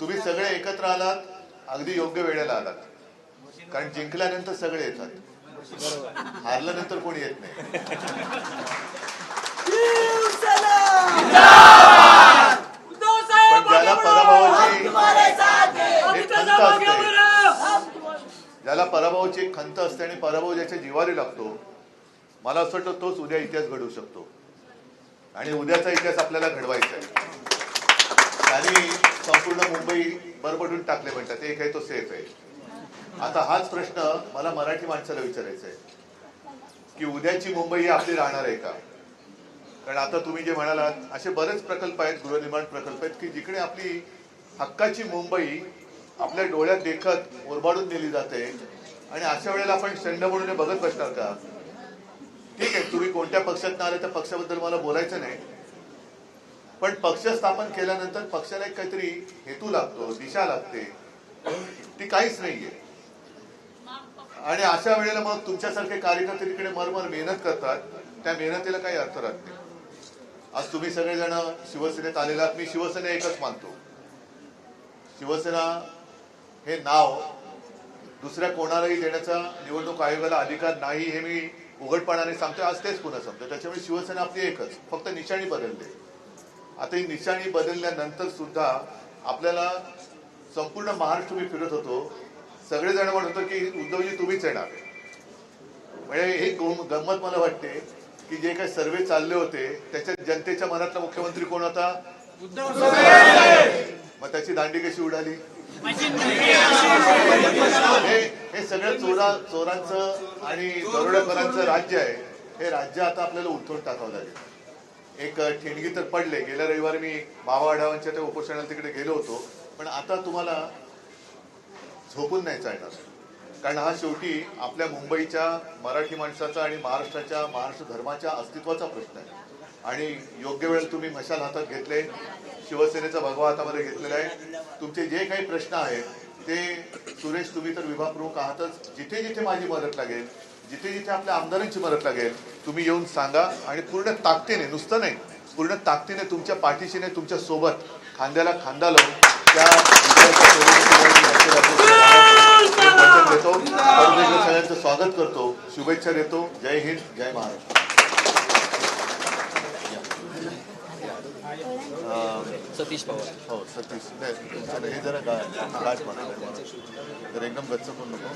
तुम्ही सगळे एकत्र आलात अगदी योग्य वेळेला आलात. कारण जिंकल्यानंतर सगळे येतात. हारल्यानंतर कोणी येत नाही. पण ज्याला पराभवाची एक खंत असते. ज्याला पराभवाची एक खंत असते आणि पराभव ज्याच्या जिवारी लागतो मला असं वाटतं तोच उद्या इतिहास घडवू शकतो. आणि उद्याचा इतिहास आपल्याला घडवायचा आहे. त्यांनी संपूर्ण मुंबई बरबडून टाकले म्हणतात. एक आहे तो सेफ आहे. आता हाच प्रश्न मला मराठी माणसाला विचारायचा आहे. की उद्याची मुंबई ही आपली राहणार आहे का? कारण आता तुम्ही जे म्हणालात असे बरेच प्रकल्प आहेत गृहनिर्माण प्रकल्प आहेत की जिकडे आपली हक्काची मुंबई आपल्या डोळ्यात देखत ओरबाडून नेली जाते आणि अशा वेळेला आपण शंड म्हणून बघत बसणार का? ठीक आहे तुम्ही कोणत्या पक्षात आले त्या पक्षाबद्दल मला बोलायचं नाही. पण पक्ष स्थापन केल्यानंतर पक्षाला एक काहीतरी हेतू लागतो दिशा लागते. ती काहीच नाहीये. आणि अशा वेळेला मग तुमच्यासारखे कार्यकर्ते तिकडे मरमर मेहनत करतात त्या मेहनतीला काही अर्थ राहत नाही. आज तुम्ही सगळेजण शिवसेनेत आलेला आहात मी शिवसेना एकच मानतो. शिवसेना हे नाव दुसऱ्या कोणालाही देण्याचा निवडणूक आयोगाला अधिकार नाही हे मी उघडपणाने सांगतो आज तेच पुन्हा सांगतो त्याच्यामुळे शिवसेना आपली एकच फक्त निशाणी बदलते आता ही निशाणी बदलल्यानंतर सुद्धा आपल्याला संपूर्ण महाराष्ट्र मी फिरत होतो. सगळेजण म्हणत होतो की उद्धवजी तुम्हीच येणार. म्हणजे ही गम- गंमत मला वाटते की जे काही सर्वे चालले होते त्याच्यात जनतेच्या मनातला मुख्यमंत्री कोण होता? मग त्याची दांडी कशी उडाली? हे हे सगळं चोरा चोरांचं आणि दरोडेखोरांचं राज्य आहे. हे राज्य आता आपल्याला उलथून टाकावं लागेल. एक ठिणगी तर पडले. गेल्या रविवारी मी बाबा आढावांच्या त्या उपोषणाला तिकडे गेलो होतो. पण आता तुम्हाला झोपून नाही चालणार कारण हा शेवटी आपल्या मुंबईच्या मराठी माणसाचा आणि महाराष्ट्राच्या महाराष्ट्र धर्माच्या अस्तित्वाचा प्रश्न आहे. आणि योग्य वेळ तुम्ही मशाल हातात घेतले शिवसेनेचा भगवा हातामध्ये घेतलेला आहे. तुमचे जे काही प्रश्न आहेत ते सुरेश तुम्ही तर विभाग प्रमुख आहातच. जिथे जिथे माझी मदत लागेल जिथे जिथे आपल्या आमदारांची मदत लागेल तुम्ही येऊन सांगा आणि पूर्ण ताकदीने नुसतं नाही पूर्ण ताकदीने तुमच्या पाठीशी नाही तुमच्यासोबत खांद्याला खांदा लावून त्या देतो. सगळ्यांचं स्वागत करतो. शुभेच्छा देतो. जय हिंद जय महाराष्ट्र. सतीश पवार. हो सतीश. नाही हे जरा गाठ म्हणा. तर एकदम गच्च पण नको.